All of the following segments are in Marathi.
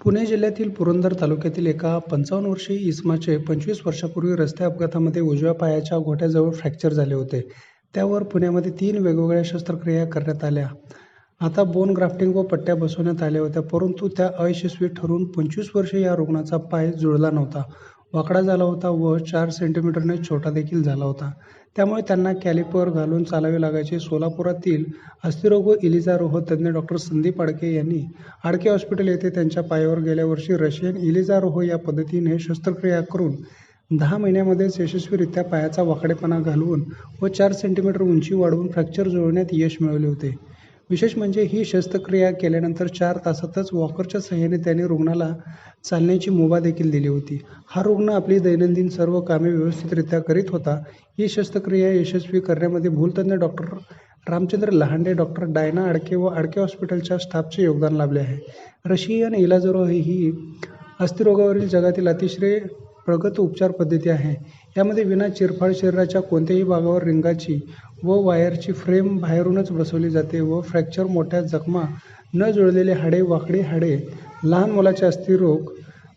पुणे जिल्ह्यातील पुरंदर तालुक्यातील एका पंचावन्न वर्षीय इसमाचे पंचवीस वर्षापूर्वी रस्ते अपघातामध्ये उजव्या पायाच्या घोट्याजवळ फ्रॅक्चर झाले होते. त्यावर पुण्यामध्ये तीन वेगवेगळ्या शस्त्रक्रिया करण्यात आल्या. आता बोन ग्राफ्टिंग व पट्ट्या बसवण्यात आल्या होत्या परंतु त्या अयशस्वी ठरून पंचवीस वर्षे या रुग्णाचा पाय जुळला नव्हता, वाकडा झाला होता व चार सेंटीमीटरने छोटा देखील झाला होता. त्यामुळे त्यांना कॅलिपर घालून चालावे लागायचे. सोलापुरातील अस्थिरोग व इलिजारोह तज्ज्ञ डॉक्टर संदीप आडके यांनी आडके हॉस्पिटल येथे त्यांच्या पायावर गेल्या वर्षी रशियन इलिजारोह या पद्धतीने शस्त्रक्रिया करून दहा महिन्यामध्येच यशस्वीरित्या पायाचा वाकडेपणा घालवून व चार सेंटीमीटर उंची वाढवून फ्रॅक्चर जुळवण्यात यश मिळवले होते. विशेष म्हणजे ही शस्त्रक्रिया केल्यानंतर चार तासातच वॉकरच्या सहाय्याने त्याने रुग्णाला चालण्याची मुभा देखील दिली होती. हा रुग्ण आपली दैनंदिन सर्व कामे व्यवस्थितरित्या करीत होता. ही शस्त्रक्रिया यशस्वी करण्यामध्ये भूलतज्ञ doctor Ramchandra Lahande, doctor Diana Aadke व आडके हॉस्पिटलच्या स्टाफचे योगदान लाभले आहे. रशियन इलाजरो ही अस्थिरोगावरील जगातील अतिशय प्रगत उपचार पद्धती आहे. यामध्ये विना चिरफाड शरीराच्या कोणत्याही भागावर रिंगाची व वायरची फ्रेम बाहेरूनच बसवली जाते व फ्रॅक्चर, मोठ्या जखमा, न जुळलेले हाडे, वाकडी हाडे, लहान मुलाचे अस्थिरोग,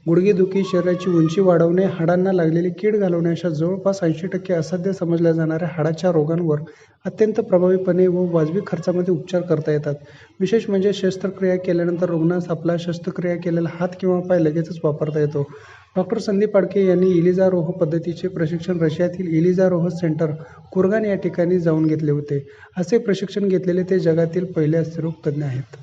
गुडघेदुखी, शरीराची उंची वाढवणे, हाडांना लागलेली कीड घालवणे अशा जवळपास ऐंशी टक्के असाध्य समजल्या जाणाऱ्या हाडाच्या रोगांवर अत्यंत प्रभावीपणे व वाजवी खर्चामध्ये उपचार करता येतात. विशेष म्हणजे शस्त्रक्रिया केल्यानंतर रुग्णास आपला शस्त्रक्रिया केलेला हात किंवा पाय लगेचच वापरता येतो. डॉक्टर संदीप आडके यांनी इलिजारोह पद्धतीचे प्रशिक्षण रशियातील इलिजारोह सेंटर कुरगान या ठिकाणी जाऊन घेतले होते. असे प्रशिक्षण घेतलेले ते जगातील पहिले अस्थिरोग तज्ज्ञ आहेत.